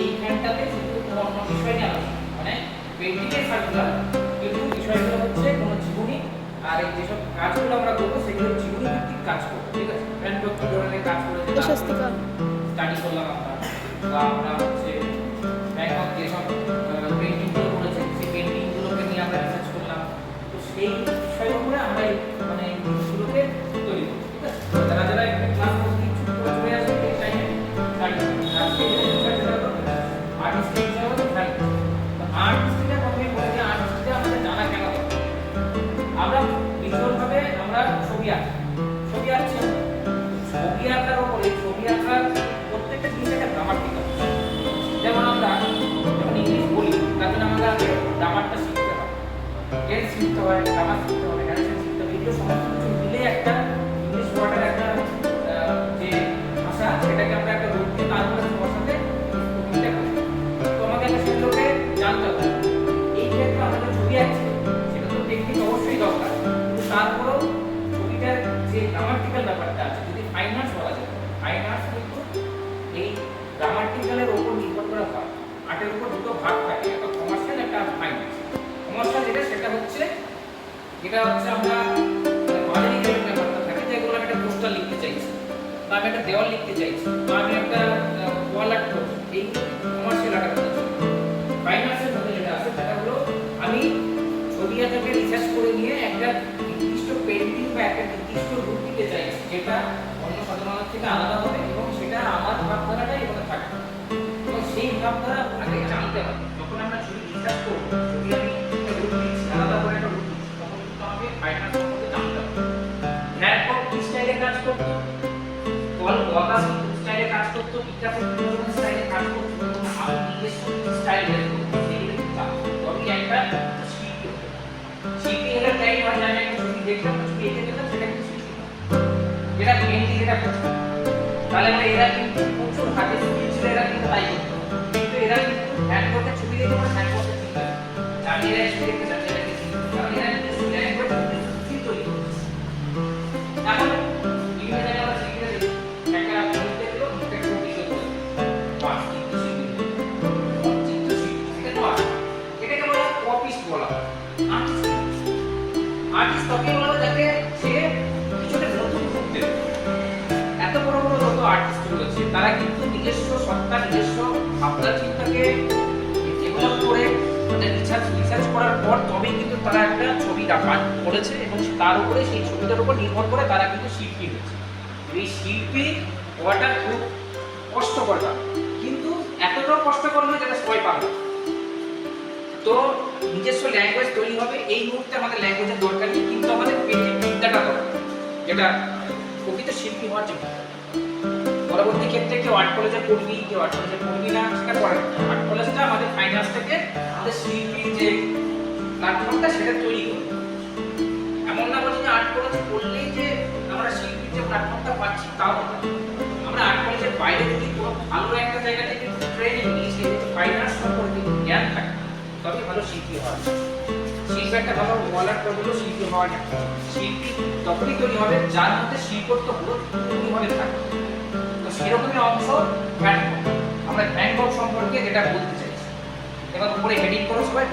এইখানটাতে শুধু কোনো অন্য বিষয় নিয়ে আলোচনা মানে পেন্টিংয়ের সার্কুলার কিন্তু বিষয়গুলো হচ্ছে কোনো জীবনী আর এই যেসব কাজগুলো আমরা করব সেগুলো জীবনী ভিত্তিক কাজ করব ঠিক আছে? কি ধরনের কাজ করেছে স্টাডি করলাম আমরা বা আমরা আমরা ছবি আঁকি ছবি আঁকছি। ছবি আঁকার উপরে ছবি আঁকার প্রত্যেকটা জিনিস একটা গ্রামাটিক্যাল যেমন আমরা যখন ইংলিশ বলি, তার জন্য আমাদের আগে গ্রামারটা শিখতে হয় টেন্স শিখতে হয় গ্রামার শিখতে হবে গ্রামাটিক্যাল ব্যাপারটা আছে। যদি ফাইন আর্টস বলা যায় ফাইন আর্টস কিন্তু এই গ্রামাটিক্যালের উপর নির্ভর করে হয় আর্টের উপর দুটো ভাগ থাকে, একটা কমার্শিয়াল একটা ফাইন আর্টস কমার্শিয়াল যেটা, সেটা হচ্ছে, যেটা হচ্ছে আমরা মানে বাজারি ব্যাপারটা থাকে, যেগুলো আমি একটা পোস্টার লিখতে চাইছি, বা আমি একটা দেওয়াল লিখতে চাইছি। নির্দিষ্ট রূপ দিতে চাইছি যেটা অন্য সাধারণের থেকে আলাদা হবে এবং সেটা আমার ভাবধারাটাই এখানে থাকবে। এবং সেই ভাবধারা আগে জানতে হবে। যখন আমরা ছবি রিসার্চ করব ছবি আমি একটা রূপ দিচ্ছি আলাদা করে একটা রূপ দিচ্ছি তখন কিন্তু আমাকে ফাইন্যান্স সম্পর্কে জানতে হবে। ভ্যান কি স্টাইলে কাজ করতো পল গগাস স্টাইলে কাজ করতো পিকাসো স্টাইলে কাজ করতো আমি নিজস্ব স্টাইল বের সেগুলো কিন্তু জানতে একটা শিল্পী শিল্পী হলে তাই হয় যে তাহলে আমরা এরা কিন্তু প্রচুর হাতে ছবি ছিল, এরা কিন্তু তাই করতো। কিন্তু এরা কিন্তু হ্যান্ড করতে ছবি দেখে আমরা হ্যান্ড করতে শিখবে জানি এরা ছবি দেখতে জানি এরা কি শিখবে কারণ এরা কিন্তু ছবি তৈরি করছে শিখে দেখি একটা বলা কপিস্ট বলা আর্টিস্ট আর্টিস্ট তখন বলা? সে কিছু একটা নতুন রূপ আর্টিস্ট রয়েছে তারা কিন্তু নিজস্ব সত্তা, নিজস্ব ভাবনা, চিন্তাকে ডেভেলপ করে তাদের রিসার্চ রিসার্চ করার পর তবেই কিন্তু তারা একটা ছবি পাঠ করেছে এবং তার উপরে সেই ছবিটার উপর নির্ভর করে তারা কিন্তু শিল্পী হয়েছে। এই শিল্পী হওয়াটা খুব কষ্টকর কিন্তু এতটাও কষ্টকর নয় যেটা সবাই পারবে তো নিজস্ব ল্যাঙ্গুয়েজ তৈরি হবে, এই মুহূর্তে আমাদের ল্যাঙ্গুয়েজের দরকার নেই, কিন্তু আমাদের পেটের বিদ্যাটা দরকার। যেটা প্রকৃত শিল্পী হওয়ার জন্য। পরবর্তী ক্ষেত্রে কেউ আর্ট কলেজে পড়বি কেউ আর্ট কলেজে পড়বি না, সেটা পরে। আর্ট কলেজটা আমাদের ফাইন্যান্স থেকে আমাদের শিল্পীর যে প্ল্যাটফর্মটা সেটা তৈরি করবে। এমন না বলছি যে আর্ট কলেজে পড়লেই যে আমরা শিল্পীর যে প্ল্যাটফর্মটা পাচ্ছি তাও আমরা আর্ট কলেজের বাইরে যদি কোনো ভালো একটা জায়গা থেকে ট্রেনিং নিই, সেই ফাইন্যান্স সম্পর্কে জ্ঞান থাকে তবে ভালো শিল্পী হয়। শিল্পী একটা ভালো ওয়ালার করলেও শিল্পী হওয়া শিল্পী তখনই তৈরি হবে যার মধ্যে শিল্পত্ব পুরো পূর্ণভাবে থাকবে তো সেরকমই অংশ আমরা ব্যাংকক সম্পর্কে যেটা বলতে চাইছি। এবার উপরে হেডিং করো সবাই।